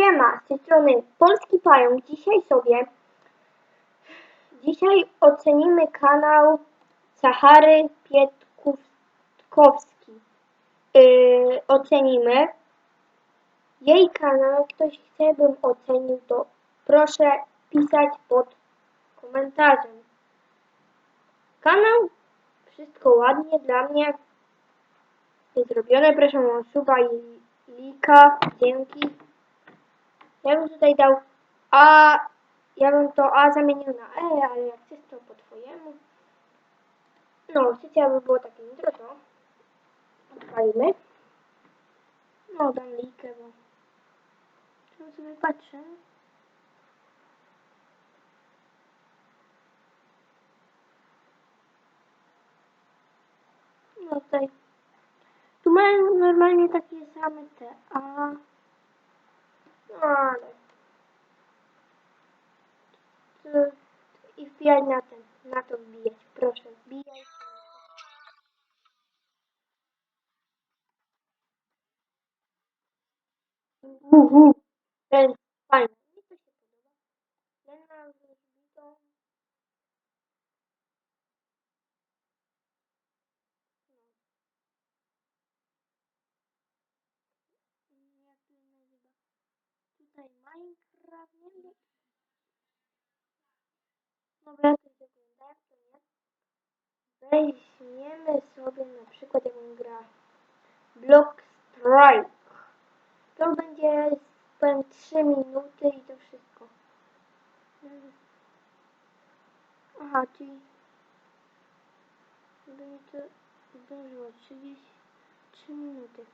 Siema, z tej strony Polski Pająk. Dzisiaj sobie, dzisiaj ocenimy kanał Sahary Pietkowski. Yy, ocenimy jej kanał. Jak ktoś chce, bym ocenił, to proszę pisać pod komentarzem. Kanał, wszystko ładnie dla mnie jest zrobione. Proszę o suba i lika. Dzięki. Ja bym tutaj dał A, ja bym to A zamienił na E, ale jak chcesz to po twojemu. No, chcecie, aby było takie intro, to odpalimy. No, dam likę, bo czemu sobie patrzę. No tutaj, tu mają normalnie takie same te A. No, ale to- i wbijaj na ten, na to wbijać, proszę, wbijaj. Uhu, ten fajny, mi to się podoba. Z rozbitą. No. Jak to nazywa? Tutaj Minecraft, nie wiem. Dobra, to to nie. Weźmiemy sobie na przykład jaką gra Block Strike. To będzie powiem 3 minuty i to wszystko. Aha, czyli mi to zdążyło 33 minuty.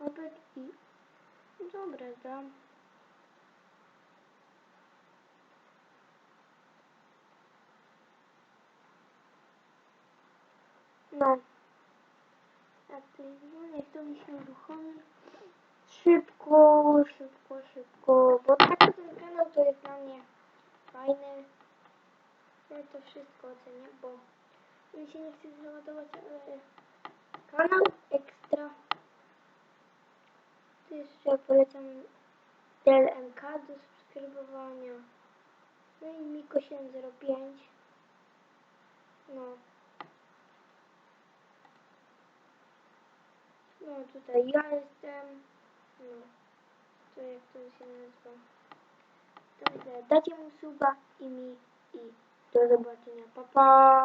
Obek i dobra, dam. No. To jest, no niech to mi się uruchomi. Szybko, szybko, szybko, bo tak ten kanał to jest dla mnie fajny. Ja to wszystko ocenię, bo mi się nie chce załadować, ale kanał ekstra. Tu jeszcze polecam DLMK do subskrybowania. No i Miko 705. No. Tutaj ja jestem. No. To jak to się nazywa? To dajcie mu suba i mi i do zobaczenia. Pa pa!